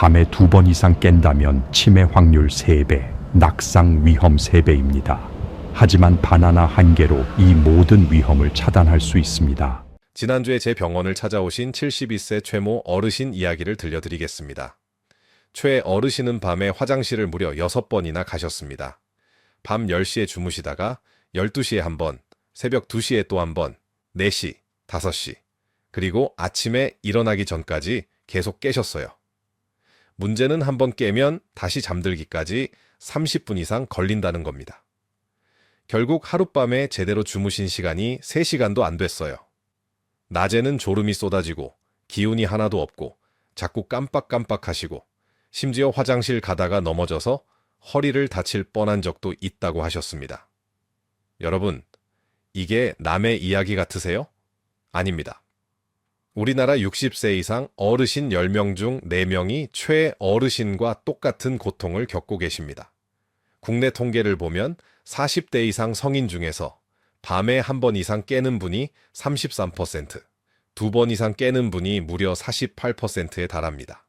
밤에 두 번 이상 깬다면 치매 확률 3배, 낙상 위험 3배입니다. 하지만 바나나 한 개로 이 모든 위험을 차단할 수 있습니다. 지난주에 제 병원을 찾아오신 72세 최모 어르신 이야기를 들려드리겠습니다. 최 어르신은 밤에 화장실을 무려 6번이나 가셨습니다. 밤 10시에 주무시다가 12시에 한 번, 새벽 2시에 또 한 번, 4시, 5시, 그리고 아침에 일어나기 전까지 계속 깨셨어요. 문제는 한번 깨면 다시 잠들기까지 30분 이상 걸린다는 겁니다. 결국 하룻밤에 제대로 주무신 시간이 3시간도 안 됐어요. 낮에는 졸음이 쏟아지고 기운이 하나도 없고 자꾸 깜빡깜빡 하시고 심지어 화장실 가다가 넘어져서 허리를 다칠 뻔한 적도 있다고 하셨습니다. 여러분, 이게 남의 이야기 같으세요? 아닙니다. 우리나라 60세 이상 어르신 10명 중 4명이 최어르신과 똑같은 고통을 겪고 계십니다. 국내 통계를 보면 40대 이상 성인 중에서 밤에 한 번 이상 깨는 분이 33%, 두 번 이상 깨는 분이 무려 48%에 달합니다.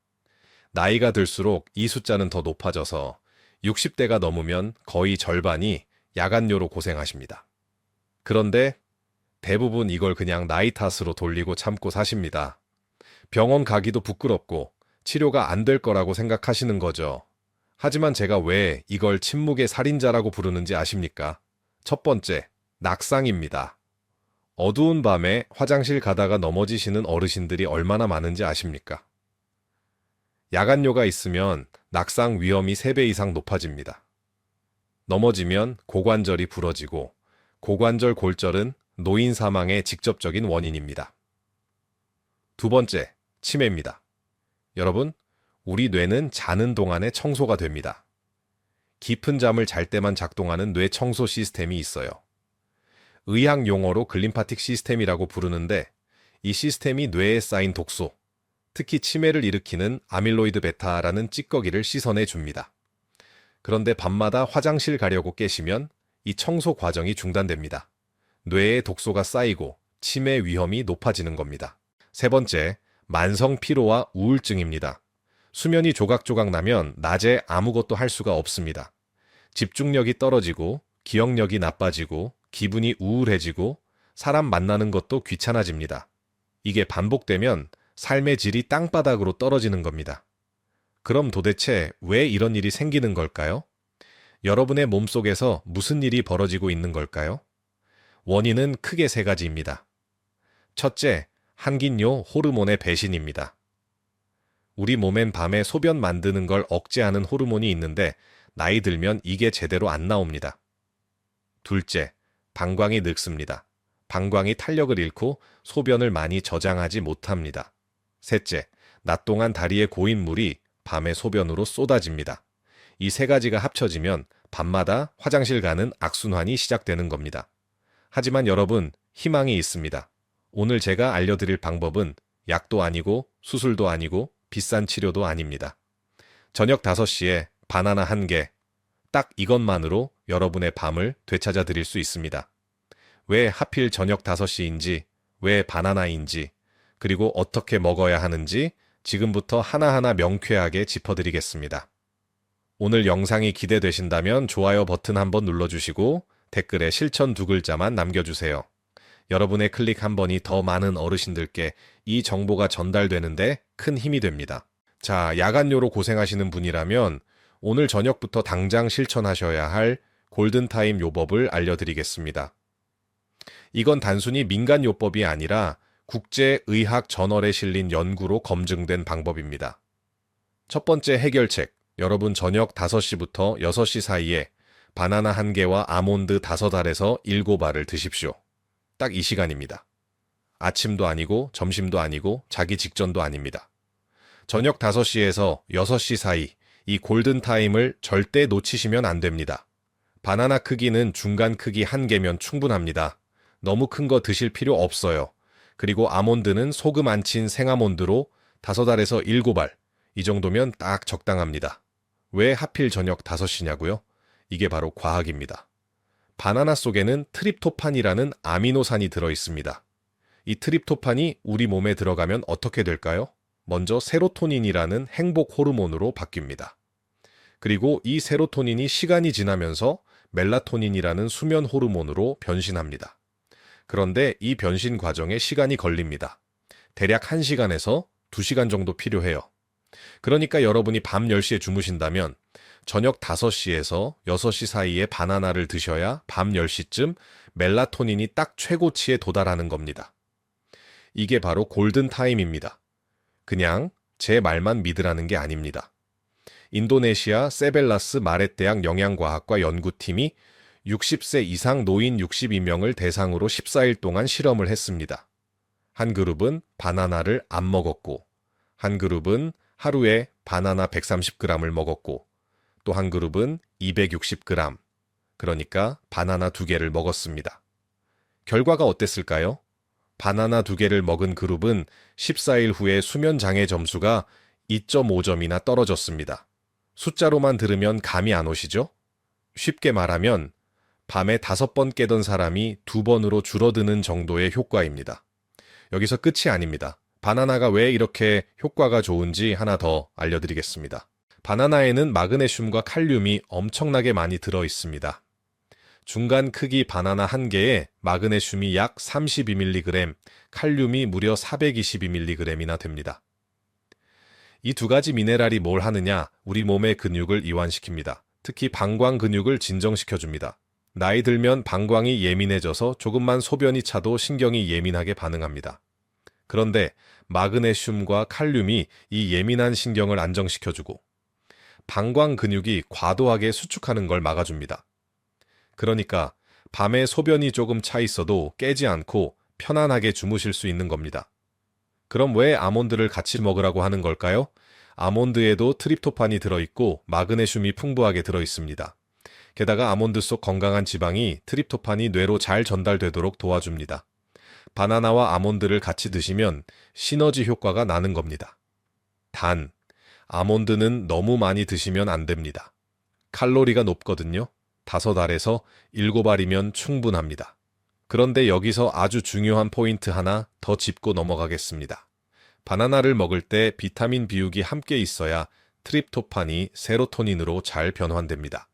나이가 들수록 이 숫자는 더 높아져서 60대가 넘으면 거의 절반이 야간료로 고생하십니다. 그런데 대부분 이걸 그냥 나이 탓으로 돌리고 참고 사십니다. 병원 가기도 부끄럽고 치료가 안 될 거라고 생각하시는 거죠. 하지만 제가 왜 이걸 침묵의 살인자라고 부르는지 아십니까? 첫 번째, 낙상입니다. 어두운 밤에 화장실 가다가 넘어지시는 어르신들이 얼마나 많은지 아십니까? 야간료가 있으면 낙상 위험이 3배 이상 높아집니다. 넘어지면 고관절이 부러지고 고관절 골절은 노인 사망의 직접적인 원인입니다. 두 번째, 치매입니다. 여러분, 우리 뇌는 자는 동안에 청소가 됩니다. 깊은 잠을 잘 때만 작동하는 뇌 청소 시스템이 있어요. 의학 용어로 글림파틱 시스템이라고 부르는데 이 시스템이 뇌에 쌓인 독소, 특히 치매를 일으키는 아밀로이드 베타라는 찌꺼기를 씻어내 줍니다. 그런데 밤마다 화장실 가려고 깨시면 이 청소 과정이 중단됩니다. 뇌에 독소가 쌓이고 치매 위험이 높아지는 겁니다. 세 번째, 만성 피로와 우울증입니다. 수면이 조각조각 나면 낮에 아무것도 할 수가 없습니다. 집중력이 떨어지고 기억력이 나빠지고 기분이 우울해지고 사람 만나는 것도 귀찮아집니다. 이게 반복되면 삶의 질이 땅바닥으로 떨어지는 겁니다. 그럼 도대체 왜 이런 일이 생기는 걸까요? 여러분의 몸속에서 무슨 일이 벌어지고 있는 걸까요? 원인은 크게 세 가지입니다. 첫째, 항긴요 호르몬의 배신입니다. 우리 몸엔 밤에 소변 만드는 걸 억제하는 호르몬이 있는데 나이 들면 이게 제대로 안 나옵니다. 둘째, 방광이 늙습니다. 방광이 탄력을 잃고 소변을 많이 저장하지 못합니다. 셋째, 낮 동안 다리에 고인 물이 밤에 소변으로 쏟아집니다. 이 세 가지가 합쳐지면 밤마다 화장실 가는 악순환이 시작되는 겁니다. 하지만 여러분, 희망이 있습니다. 오늘 제가 알려드릴 방법은 약도 아니고 수술도 아니고 비싼 치료도 아닙니다. 저녁 5시에 바나나 한 개, 딱 이것만으로 여러분의 밤을 되찾아 드릴 수 있습니다. 왜 하필 저녁 5시인지, 왜 바나나인지, 그리고 어떻게 먹어야 하는지 지금부터 하나하나 명쾌하게 짚어드리겠습니다. 오늘 영상이 기대되신다면 좋아요 버튼 한번 눌러주시고 댓글에 실천 두 글자만 남겨주세요. 여러분의 클릭 한 번이 더 많은 어르신들께 이 정보가 전달되는데 큰 힘이 됩니다. 자, 야간료로 고생하시는 분이라면 오늘 저녁부터 당장 실천하셔야 할 골든타임 요법을 알려드리겠습니다. 이건 단순히 민간 요법이 아니라 국제의학 저널에 실린 연구로 검증된 방법입니다. 첫 번째 해결책, 여러분 저녁 5시부터 6시 사이에 바나나 한 개와 아몬드 5알에서 7알을 드십시오. 딱 이 시간입니다. 아침도 아니고 점심도 아니고 자기 직전도 아닙니다. 저녁 5시에서 6시 사이 이 골든타임을 절대 놓치시면 안 됩니다. 바나나 크기는 중간 크기 한 개면 충분합니다. 너무 큰 거 드실 필요 없어요. 그리고 아몬드는 소금 안 친 생아몬드로 5알에서 7알. 이 정도면 딱 적당합니다. 왜 하필 저녁 5시냐고요? 이게 바로 과학입니다. 바나나 속에는 트립토판이라는 아미노산이 들어 있습니다. 이 트립토판이 우리 몸에 들어가면 어떻게 될까요? 먼저 세로토닌이라는 행복 호르몬으로 바뀝니다. 그리고 이 세로토닌이 시간이 지나면서 멜라토닌이라는 수면 호르몬으로 변신합니다. 그런데 이 변신 과정에 시간이 걸립니다. 대략 1시간에서 2시간 정도 필요해요. 그러니까 여러분이 밤 10시에 주무신다면 저녁 5시에서 6시 사이에 바나나를 드셔야 밤 10시쯤 멜라토닌이 딱 최고치에 도달하는 겁니다. 이게 바로 골든 타임입니다. 그냥 제 말만 믿으라는 게 아닙니다. 인도네시아 세벨라스 마렛대학 영양과학과 연구팀이 60세 이상 노인 62명을 대상으로 14일 동안 실험을 했습니다. 한 그룹은 바나나를 안 먹었고, 한 그룹은 하루에 바나나 130g을 먹었고, 또 한 그룹은 260g, 그러니까 바나나 두 개를 먹었습니다. 결과가 어땠을까요? 바나나 두 개를 먹은 그룹은 14일 후에 수면 장애 점수가 2.5점이나 떨어졌습니다. 숫자로만 들으면 감이 안 오시죠? 쉽게 말하면 밤에 다섯 번 깨던 사람이 두 번으로 줄어드는 정도의 효과입니다. 여기서 끝이 아닙니다. 바나나가 왜 이렇게 효과가 좋은지 하나 더 알려드리겠습니다. 바나나에는 마그네슘과 칼륨이 엄청나게 많이 들어 있습니다. 중간 크기 바나나 한 개에 마그네슘이 약 32mg, 칼륨이 무려 422mg이나 됩니다. 이 두 가지 미네랄이 뭘 하느냐? 우리 몸의 근육을 이완시킵니다. 특히 방광 근육을 진정시켜줍니다. 나이 들면 방광이 예민해져서 조금만 소변이 차도 신경이 예민하게 반응합니다. 그런데 마그네슘과 칼륨이 이 예민한 신경을 안정시켜주고 방광 근육이 과도하게 수축하는 걸 막아줍니다. 그러니까 밤에 소변이 조금 차 있어도 깨지 않고 편안하게 주무실 수 있는 겁니다. 그럼 왜 아몬드를 같이 먹으라고 하는 걸까요? 아몬드에도 트립토판이 들어있고 마그네슘이 풍부하게 들어있습니다. 게다가 아몬드 속 건강한 지방이 트립토판이 뇌로 잘 전달되도록 도와줍니다. 바나나와 아몬드를 같이 드시면 시너지 효과가 나는 겁니다. 단, 아몬드는 너무 많이 드시면 안 됩니다. 칼로리가 높거든요. 다섯 알에서 일곱 알이면 충분합니다. 그런데 여기서 아주 중요한 포인트 하나 더 짚고 넘어가겠습니다. 바나나를 먹을 때 비타민 비육이 함께 있어야 트립토판이 세로토닌으로 잘 변환됩니다.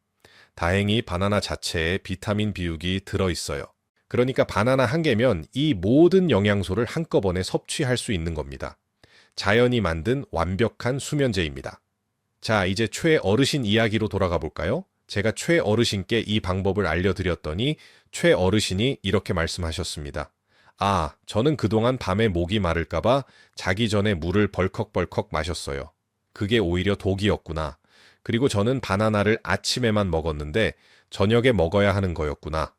다행히 바나나 자체에 비타민 비육이 들어 있어요. 그러니까 바나나 한 개면 이 모든 영양소를 한꺼번에 섭취할 수 있는 겁니다. 자연이 만든 완벽한 수면제입니다. 자, 이제 최어르신 이야기로 돌아가 볼까요? 제가 최어르신께 이 방법을 알려드렸더니 최어르신이 이렇게 말씀하셨습니다. 아, 저는 그동안 밤에 목이 마를까봐 자기 전에 물을 벌컥벌컥 마셨어요. 그게 오히려 독이었구나. 그리고 저는 바나나를 아침에만 먹었는데 저녁에 먹어야 하는 거였구나.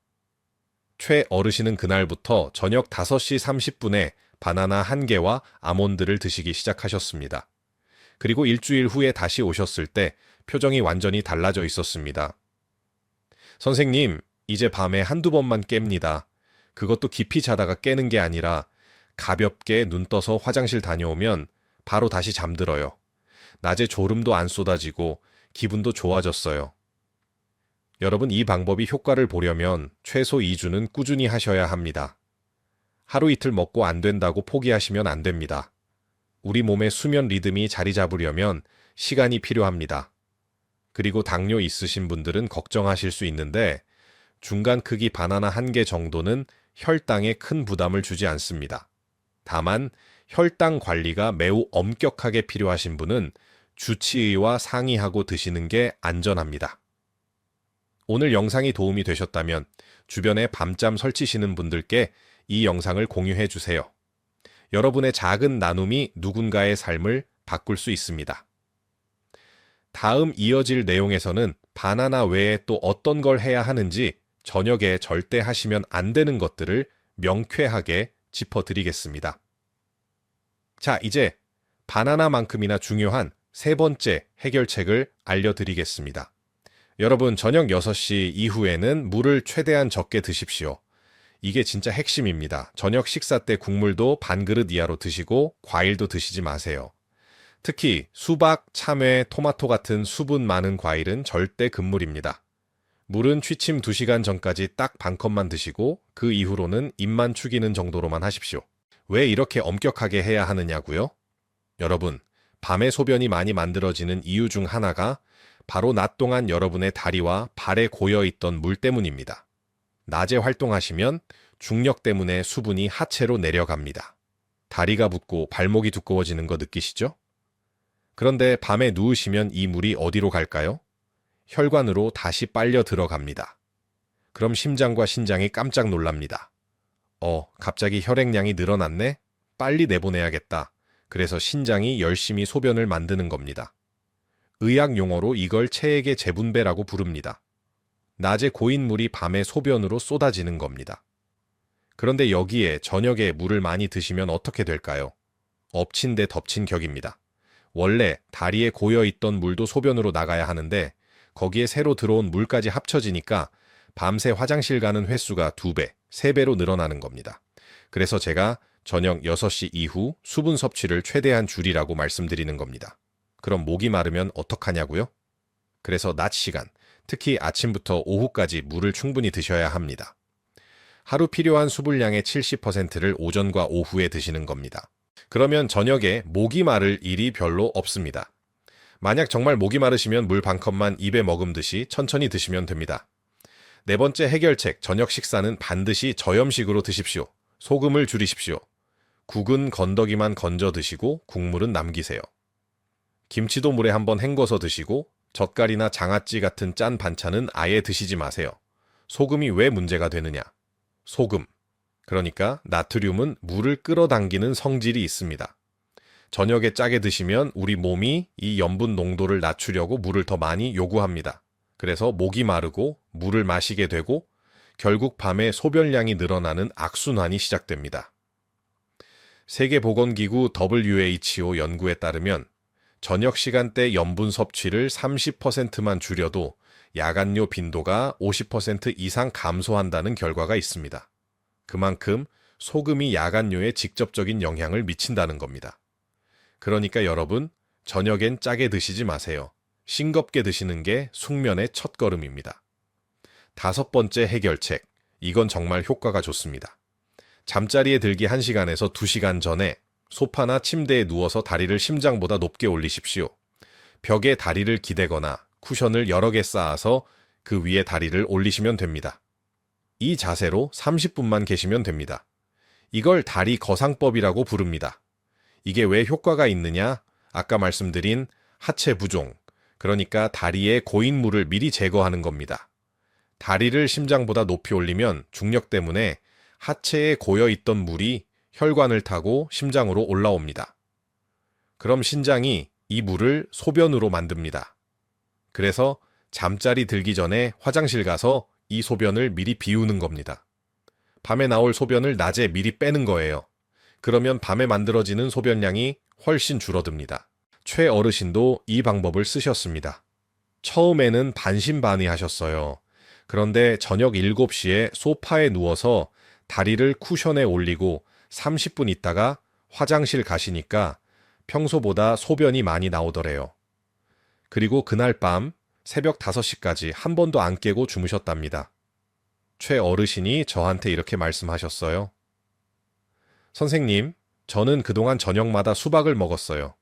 최 어르신은 그날부터 저녁 5시 30분에 바나나 한 개와 아몬드를 드시기 시작하셨습니다. 그리고 일주일 후에 다시 오셨을 때 표정이 완전히 달라져 있었습니다. 선생님, 이제 밤에 한두 번만 깹니다. 그것도 깊이 자다가 깨는 게 아니라 가볍게 눈 떠서 화장실 다녀오면 바로 다시 잠들어요. 낮에 졸음도 안 쏟아지고 기분도 좋아졌어요. 여러분, 이 방법이 효과를 보려면 최소 2주는 꾸준히 하셔야 합니다. 하루 이틀 먹고 안 된다고 포기하시면 안 됩니다. 우리 몸의 수면 리듬이 자리 잡으려면 시간이 필요합니다. 그리고 당뇨 있으신 분들은 걱정하실 수 있는데 중간 크기 바나나 한 개 정도는 혈당에 큰 부담을 주지 않습니다. 다만 혈당 관리가 매우 엄격하게 필요하신 분은 주치의와 상의하고 드시는 게 안전합니다. 오늘 영상이 도움이 되셨다면 주변에 밤잠 설치시는 분들께 이 영상을 공유해 주세요. 여러분의 작은 나눔이 누군가의 삶을 바꿀 수 있습니다. 다음 이어질 내용에서는 바나나 외에 또 어떤 걸 해야 하는지 저녁에 절대 하시면 안 되는 것들을 명쾌하게 짚어드리겠습니다. 자, 이제 바나나만큼이나 중요한 세 번째 해결책을 알려드리겠습니다. 여러분, 저녁 6시 이후에는 물을 최대한 적게 드십시오. 이게 진짜 핵심입니다. 저녁 식사 때 국물도 반 그릇 이하로 드시고 과일도 드시지 마세요. 특히 수박, 참외, 토마토 같은 수분 많은 과일은 절대 금물입니다. 물은 취침 2시간 전까지 딱 반 컵만 드시고 그 이후로는 입만 축이는 정도로만 하십시오. 왜 이렇게 엄격하게 해야 하느냐고요? 여러분, 밤에 소변이 많이 만들어지는 이유 중 하나가 바로 낮 동안 여러분의 다리와 발에 고여 있던 물 때문입니다. 낮에 활동하시면 중력 때문에 수분이 하체로 내려갑니다. 다리가 붓고 발목이 두꺼워지는 거 느끼시죠? 그런데 밤에 누우시면 이 물이 어디로 갈까요? 혈관으로 다시 빨려 들어갑니다. 그럼 심장과 신장이 깜짝 놀랍니다. 어, 갑자기 혈액량이 늘어났네? 빨리 내보내야겠다. 그래서 신장이 열심히 소변을 만드는 겁니다. 의학 용어로 이걸 체액의 재분배라고 부릅니다. 낮에 고인 물이 밤에 소변으로 쏟아지는 겁니다. 그런데 여기에 저녁에 물을 많이 드시면 어떻게 될까요? 엎친 데 덮친 격입니다. 원래 다리에 고여 있던 물도 소변으로 나가야 하는데 거기에 새로 들어온 물까지 합쳐지니까 밤새 화장실 가는 횟수가 두 배, 세 배로 늘어나는 겁니다. 그래서 제가 저녁 6시 이후 수분 섭취를 최대한 줄이라고 말씀드리는 겁니다. 그럼 목이 마르면 어떡하냐고요? 그래서 낮 시간, 특히 아침부터 오후까지 물을 충분히 드셔야 합니다. 하루 필요한 수분량의 70%를 오전과 오후에 드시는 겁니다. 그러면 저녁에 목이 마를 일이 별로 없습니다. 만약 정말 목이 마르시면 물 반 컵만 입에 머금듯이 천천히 드시면 됩니다. 네 번째 해결책, 저녁 식사는 반드시 저염식으로 드십시오. 소금을 줄이십시오. 국은 건더기만 건져 드시고 국물은 남기세요. 김치도 물에 한번 헹궈서 드시고 젓갈이나 장아찌 같은 짠 반찬은 아예 드시지 마세요. 소금이 왜 문제가 되느냐? 소금. 그러니까 나트륨은 물을 끌어당기는 성질이 있습니다. 저녁에 짜게 드시면 우리 몸이 이 염분 농도를 낮추려고 물을 더 많이 요구합니다. 그래서 목이 마르고 물을 마시게 되고 결국 밤에 소변량이 늘어나는 악순환이 시작됩니다. 세계보건기구 WHO 연구에 따르면 저녁 시간대 염분 섭취를 30%만 줄여도 야간요 빈도가 50% 이상 감소한다는 결과가 있습니다. 그만큼 소금이 야간요에 직접적인 영향을 미친다는 겁니다. 그러니까 여러분, 저녁엔 짜게 드시지 마세요. 싱겁게 드시는 게 숙면의 첫 걸음입니다. 다섯 번째 해결책. 이건 정말 효과가 좋습니다. 잠자리에 들기 1시간에서 2시간 전에 소파나 침대에 누워서 다리를 심장보다 높게 올리십시오. 벽에 다리를 기대거나 쿠션을 여러 개 쌓아서 그 위에 다리를 올리시면 됩니다. 이 자세로 30분만 계시면 됩니다. 이걸 다리 거상법이라고 부릅니다. 이게 왜 효과가 있느냐? 아까 말씀드린 하체 부종, 그러니까 다리에 고인 물을 미리 제거하는 겁니다. 다리를 심장보다 높이 올리면 중력 때문에 하체에 고여 있던 물이 혈관을 타고 심장으로 올라옵니다. 그럼 신장이 이 물을 소변으로 만듭니다. 그래서 잠자리 들기 전에 화장실 가서 이 소변을 미리 비우는 겁니다. 밤에 나올 소변을 낮에 미리 빼는 거예요. 그러면 밤에 만들어지는 소변량이 훨씬 줄어듭니다. 최 어르신도 이 방법을 쓰셨습니다. 처음에는 반신반의 하셨어요. 그런데 저녁 7시에 소파에 누워서 다리를 쿠션에 올리고 30분 있다가 화장실 가시니까 평소보다 소변이 많이 나오더래요. 그리고 그날 밤 새벽 5시까지 한 번도 안 깨고 주무셨답니다. 최 어르신이 저한테 이렇게 말씀하셨어요. 선생님, 저는 그동안 저녁마다 수박을 먹었어요.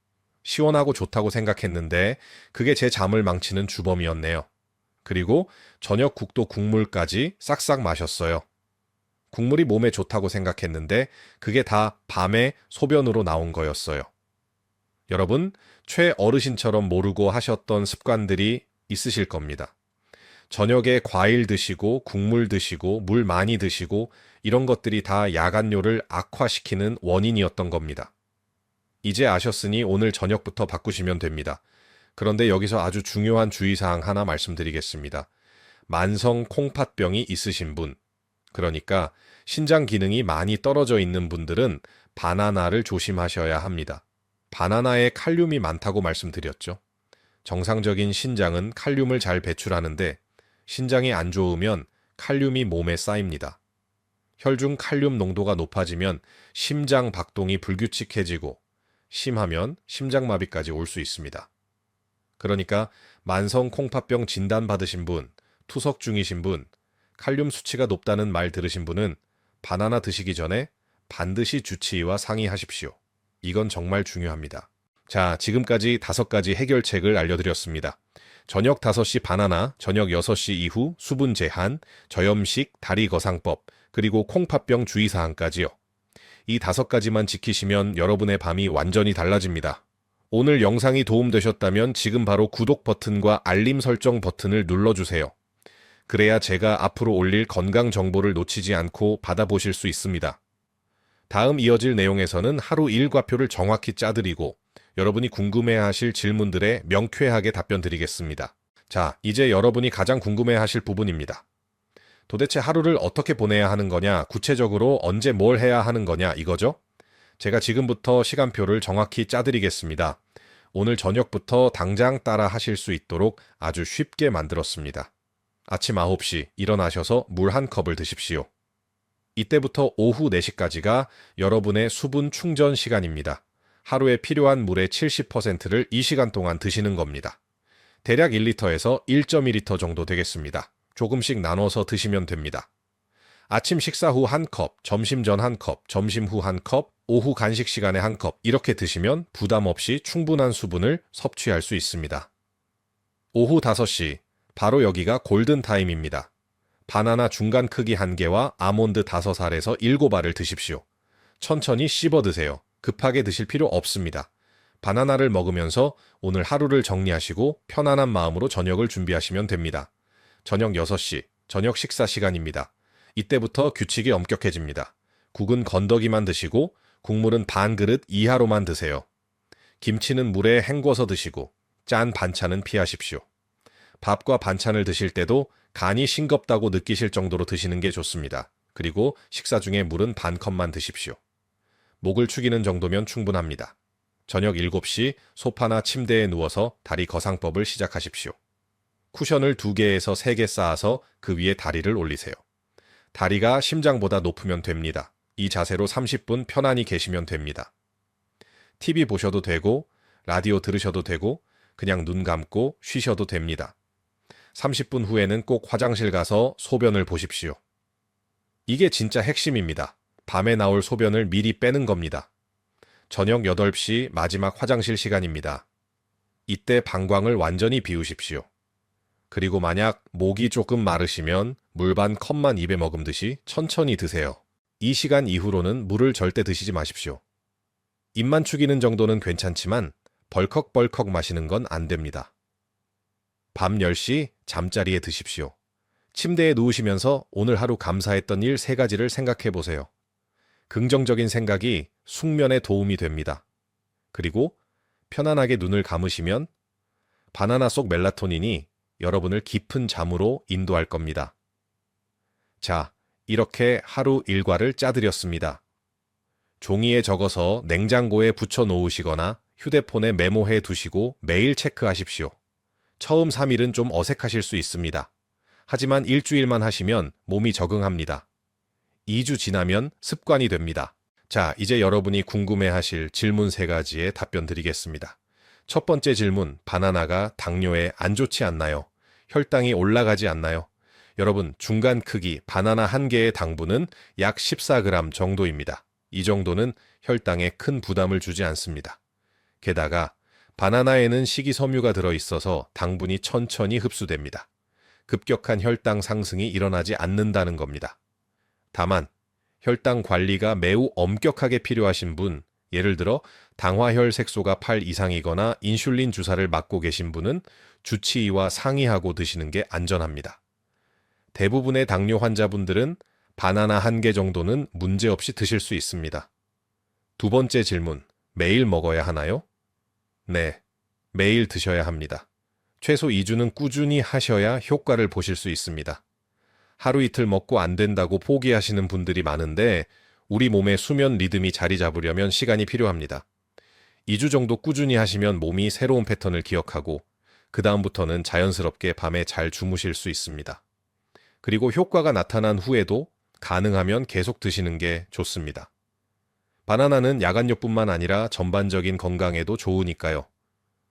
시원하고 좋다고 생각했는데 그게 제 잠을 망치는 주범이었네요. 그리고 저녁 국도 국물까지 싹싹 마셨어요. 국물이 몸에 좋다고 생각했는데 그게 다 밤에 소변으로 나온 거였어요. 여러분, 최 어르신처럼 모르고 하셨던 습관들이 있으실 겁니다. 저녁에 과일 드시고 국물 드시고 물 많이 드시고 이런 것들이 다 야간뇨를 악화시키는 원인이었던 겁니다. 이제 아셨으니 오늘 저녁부터 바꾸시면 됩니다. 그런데 여기서 아주 중요한 주의사항 하나 말씀드리겠습니다. 만성 콩팥병이 있으신 분, 그러니까 신장 기능이 많이 떨어져 있는 분들은 바나나를 조심하셔야 합니다. 바나나에 칼륨이 많다고 말씀드렸죠. 정상적인 신장은 칼륨을 잘 배출하는데 신장이 안 좋으면 칼륨이 몸에 쌓입니다. 혈중 칼륨 농도가 높아지면 심장 박동이 불규칙해지고 심하면 심장마비까지 올 수 있습니다. 그러니까 만성 콩팥병 진단 받으신 분, 투석 중이신 분, 칼륨 수치가 높다는 말 들으신 분은 바나나 드시기 전에 반드시 주치의와 상의하십시오. 이건 정말 중요합니다. 자, 지금까지 다섯 가지 해결책을 알려드렸습니다. 저녁 5시 바나나, 저녁 6시 이후 수분 제한, 저염식, 다리 거상법, 그리고 콩팥병 주의사항까지요. 이 다섯 가지만 지키시면 여러분의 밤이 완전히 달라집니다. 오늘 영상이 도움되셨다면 지금 바로 구독 버튼과 알림 설정 버튼을 눌러주세요. 그래야 제가 앞으로 올릴 건강 정보를 놓치지 않고 받아보실 수 있습니다. 다음 이어질 내용에서는 하루 일과표를 정확히 짜드리고 여러분이 궁금해하실 질문들에 명쾌하게 답변 드리겠습니다. 자, 이제 여러분이 가장 궁금해하실 부분입니다. 도대체 하루를 어떻게 보내야 하는 거냐, 구체적으로 언제 뭘 해야 하는 거냐, 이거죠? 제가 지금부터 시간표를 정확히 짜드리겠습니다. 오늘 저녁부터 당장 따라 하실 수 있도록 아주 쉽게 만들었습니다. 아침 9시 일어나셔서 물 한 컵을 드십시오. 이때부터 오후 4시까지가 여러분의 수분 충전 시간입니다. 하루에 필요한 물의 70%를 이 시간 동안 드시는 겁니다. 대략 1리터에서 1.2리터 정도 되겠습니다. 조금씩 나눠서 드시면 됩니다. 아침 식사 후 한 컵, 점심 전 한 컵, 점심 후 한 컵, 오후 간식 시간에 한 컵, 이렇게 드시면 부담 없이 충분한 수분을 섭취할 수 있습니다. 오후 5시, 바로 여기가 골든타임입니다. 바나나 중간 크기 1개와 아몬드 5알에서 7알을 드십시오. 천천히 씹어 드세요. 급하게 드실 필요 없습니다. 바나나를 먹으면서 오늘 하루를 정리하시고 편안한 마음으로 저녁을 준비하시면 됩니다. 저녁 6시, 저녁 식사 시간입니다. 이때부터 규칙이 엄격해집니다. 국은 건더기만 드시고 국물은 반 그릇 이하로만 드세요. 김치는 물에 헹궈서 드시고 짠 반찬은 피하십시오. 밥과 반찬을 드실 때도 간이 싱겁다고 느끼실 정도로 드시는 게 좋습니다. 그리고 식사 중에 물은 반 컵만 드십시오. 목을 축이는 정도면 충분합니다. 저녁 7시 소파나 침대에 누워서 다리 거상법을 시작하십시오. 쿠션을 2개에서 3개 쌓아서 그 위에 다리를 올리세요. 다리가 심장보다 높으면 됩니다. 이 자세로 30분 편안히 계시면 됩니다. TV 보셔도 되고, 라디오 들으셔도 되고, 그냥 눈 감고 쉬셔도 됩니다. 30분 후에는 꼭 화장실 가서 소변을 보십시오. 이게 진짜 핵심입니다. 밤에 나올 소변을 미리 빼는 겁니다. 저녁 8시 마지막 화장실 시간입니다. 이때 방광을 완전히 비우십시오. 그리고 만약 목이 조금 마르시면 물 반 컵만 입에 머금듯이 천천히 드세요. 이 시간 이후로는 물을 절대 드시지 마십시오. 입만 축이는 정도는 괜찮지만 벌컥벌컥 마시는 건 안 됩니다. 밤 10시 잠자리에 드십시오. 침대에 누우시면서 오늘 하루 감사했던 일 세 가지를 생각해 보세요. 긍정적인 생각이 숙면에 도움이 됩니다. 그리고 편안하게 눈을 감으시면 바나나 속 멜라토닌이 여러분을 깊은 잠으로 인도할 겁니다. 자, 이렇게 하루 일과를 짜드렸습니다. 종이에 적어서 냉장고에 붙여 놓으시거나 휴대폰에 메모해 두시고 매일 체크하십시오. 처음 3일은 좀 어색하실 수 있습니다. 하지만 일주일만 하시면 몸이 적응합니다. 2주 지나면 습관이 됩니다. 자, 이제 여러분이 궁금해 하실 질문 세 가지에 답변 드리겠습니다. 첫 번째 질문, 바나나가 당뇨에 안 좋지 않나요? 혈당이 올라가지 않나요? 여러분, 중간 크기 바나나 한 개의 당분은 약 14g 정도입니다. 이 정도는 혈당에 큰 부담을 주지 않습니다. 게다가 바나나에는 식이섬유가 들어 있어서 당분이 천천히 흡수됩니다. 급격한 혈당 상승이 일어나지 않는다는 겁니다. 다만 혈당 관리가 매우 엄격하게 필요하신 분, 예를 들어 당화혈 색소가 8 이상이거나 인슐린 주사를 맞고 계신 분은 주치의와 상의하고 드시는 게 안전합니다. 대부분의 당뇨 환자분들은 바나나 한 개 정도는 문제없이 드실 수 있습니다. 두 번째 질문, 매일 먹어야 하나요? 네, 매일 드셔야 합니다. 최소 2주는 꾸준히 하셔야 효과를 보실 수 있습니다. 하루 이틀 먹고 안 된다고 포기하시는 분들이 많은데 우리 몸의 수면 리듬이 자리 잡으려면 시간이 필요합니다. 2주 정도 꾸준히 하시면 몸이 새로운 패턴을 기억하고 그 다음부터는 자연스럽게 밤에 잘 주무실 수 있습니다. 그리고 효과가 나타난 후에도 가능하면 계속 드시는 게 좋습니다. 바나나는 야간요뿐만 아니라 전반적인 건강에도 좋으니까요.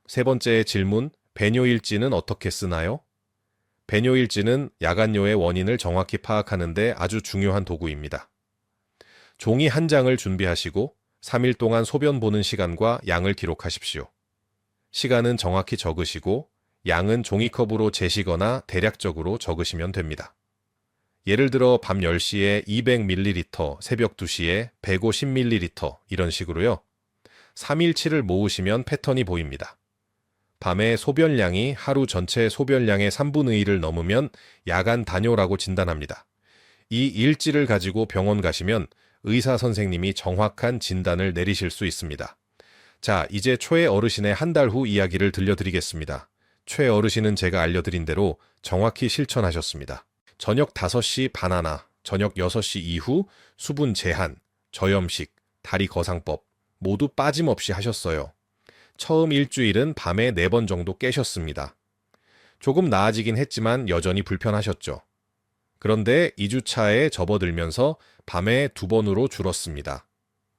세 번째 질문, 배뇨일지는 어떻게 쓰나요? 배뇨일지는 야간요의 원인을 정확히 파악하는데 아주 중요한 도구입니다. 종이 한 장을 준비하시고 3일 동안 소변 보는 시간과 양을 기록하십시오. 시간은 정확히 적으시고 양은 종이컵으로 재시거나 대략적으로 적으시면 됩니다. 예를 들어 밤 10시에 200ml, 새벽 2시에 150ml 이런 식으로요. 3일치를 모으시면 패턴이 보입니다. 밤에 소변량이 하루 전체 소변량의 3분의 1을 넘으면 야간 단뇨라고 진단합니다. 이 일지를 가지고 병원 가시면 의사 선생님이 정확한 진단을 내리실 수 있습니다. 자, 이제 초의 어르신의 한 달 후 이야기를 들려드리겠습니다. 최 어르신은 제가 알려드린 대로 정확히 실천하셨습니다. 저녁 5시 바나나, 저녁 6시 이후 수분 제한, 저염식, 다리 거상법 모두 빠짐없이 하셨어요. 처음 일주일은 밤에 4번 정도 깨셨습니다. 조금 나아지긴 했지만 여전히 불편하셨죠. 그런데 2주차에 접어들면서 밤에 두 번으로 줄었습니다.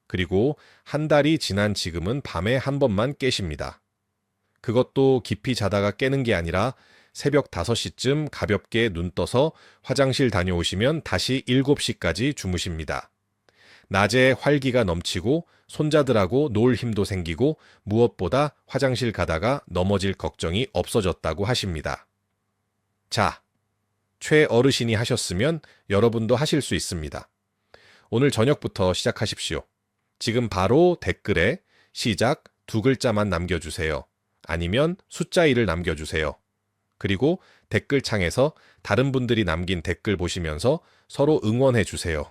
그리고 한 달이 지난 지금은 밤에 한 번만 깨십니다. 그것도 깊이 자다가 깨는 게 아니라 새벽 5시쯤 가볍게 눈 떠서 화장실 다녀오시면 다시 7시까지 주무십니다. 낮에 활기가 넘치고 손자들하고 놀 힘도 생기고 무엇보다 화장실 가다가 넘어질 걱정이 없어졌다고 하십니다. 자, 최 어르신이 하셨으면 여러분도 하실 수 있습니다. 오늘 저녁부터 시작하십시오. 지금 바로 댓글에 시작 두 글자만 남겨주세요. 아니면 숫자 1을 남겨주세요. 그리고 댓글창에서 다른 분들이 남긴 댓글 보시면서 서로 응원해 주세요.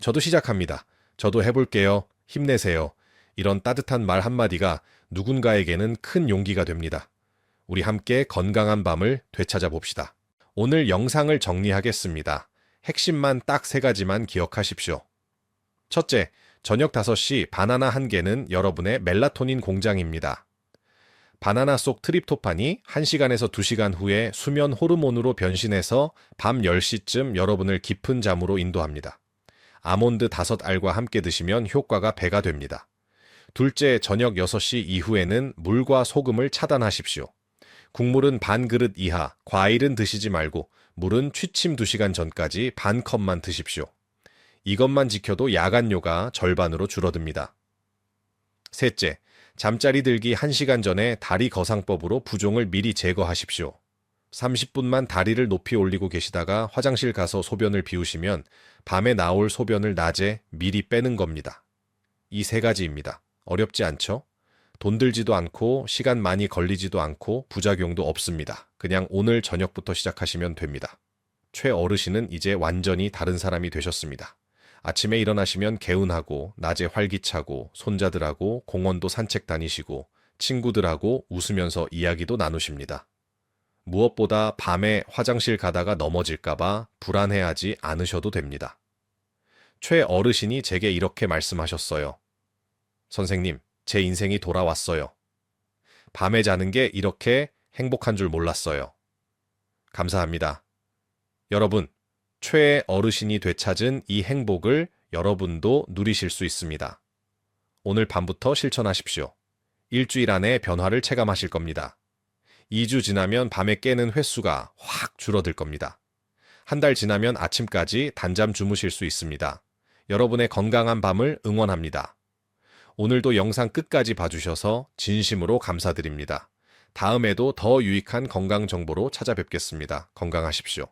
저도 시작합니다. 저도 해볼게요. 힘내세요. 이런 따뜻한 말 한마디가 누군가에게는 큰 용기가 됩니다. 우리 함께 건강한 밤을 되찾아 봅시다. 오늘 영상을 정리하겠습니다. 핵심만 딱 세 가지만 기억하십시오. 첫째, 저녁 5시 바나나 한 개는 여러분의 멜라토닌 공장입니다. 바나나 속 트립토판이 1시간에서 2시간 후에 수면 호르몬으로 변신해서 밤 10시쯤 여러분을 깊은 잠으로 인도합니다. 아몬드 5알과 함께 드시면 효과가 배가 됩니다. 둘째, 저녁 6시 이후에는 물과 소금을 차단하십시오. 국물은 반 그릇 이하, 과일은 드시지 말고 물은 취침 2시간 전까지 반 컵만 드십시오. 이것만 지켜도 야간료가 절반으로 줄어듭니다. 셋째, 잠자리 들기 1시간 전에 다리 거상법으로 부종을 미리 제거하십시오. 30분만 다리를 높이 올리고 계시다가 화장실 가서 소변을 비우시면 밤에 나올 소변을 낮에 미리 빼는 겁니다. 이 세 가지입니다. 어렵지 않죠? 돈 들지도 않고 시간 많이 걸리지도 않고 부작용도 없습니다. 그냥 오늘 저녁부터 시작하시면 됩니다. 최 어르신은 이제 완전히 다른 사람이 되셨습니다. 아침에 일어나시면 개운하고 낮에 활기차고 손자들하고 공원도 산책 다니시고 친구들하고 웃으면서 이야기도 나누십니다. 무엇보다 밤에 화장실 가다가 넘어질까봐 불안해하지 않으셔도 됩니다. 최 어르신이 제게 이렇게 말씀하셨어요. 선생님, 제 인생이 돌아왔어요. 밤에 자는 게 이렇게 행복한 줄 몰랐어요. 감사합니다. 여러분, 최애 어르신이 되찾은 이 행복을 여러분도 누리실 수 있습니다. 오늘 밤부터 실천하십시오. 일주일 안에 변화를 체감하실 겁니다. 2주 지나면 밤에 깨는 횟수가 확 줄어들 겁니다. 한 달 지나면 아침까지 단잠 주무실 수 있습니다. 여러분의 건강한 밤을 응원합니다. 오늘도 영상 끝까지 봐주셔서 진심으로 감사드립니다. 다음에도 더 유익한 건강 정보로 찾아뵙겠습니다. 건강하십시오.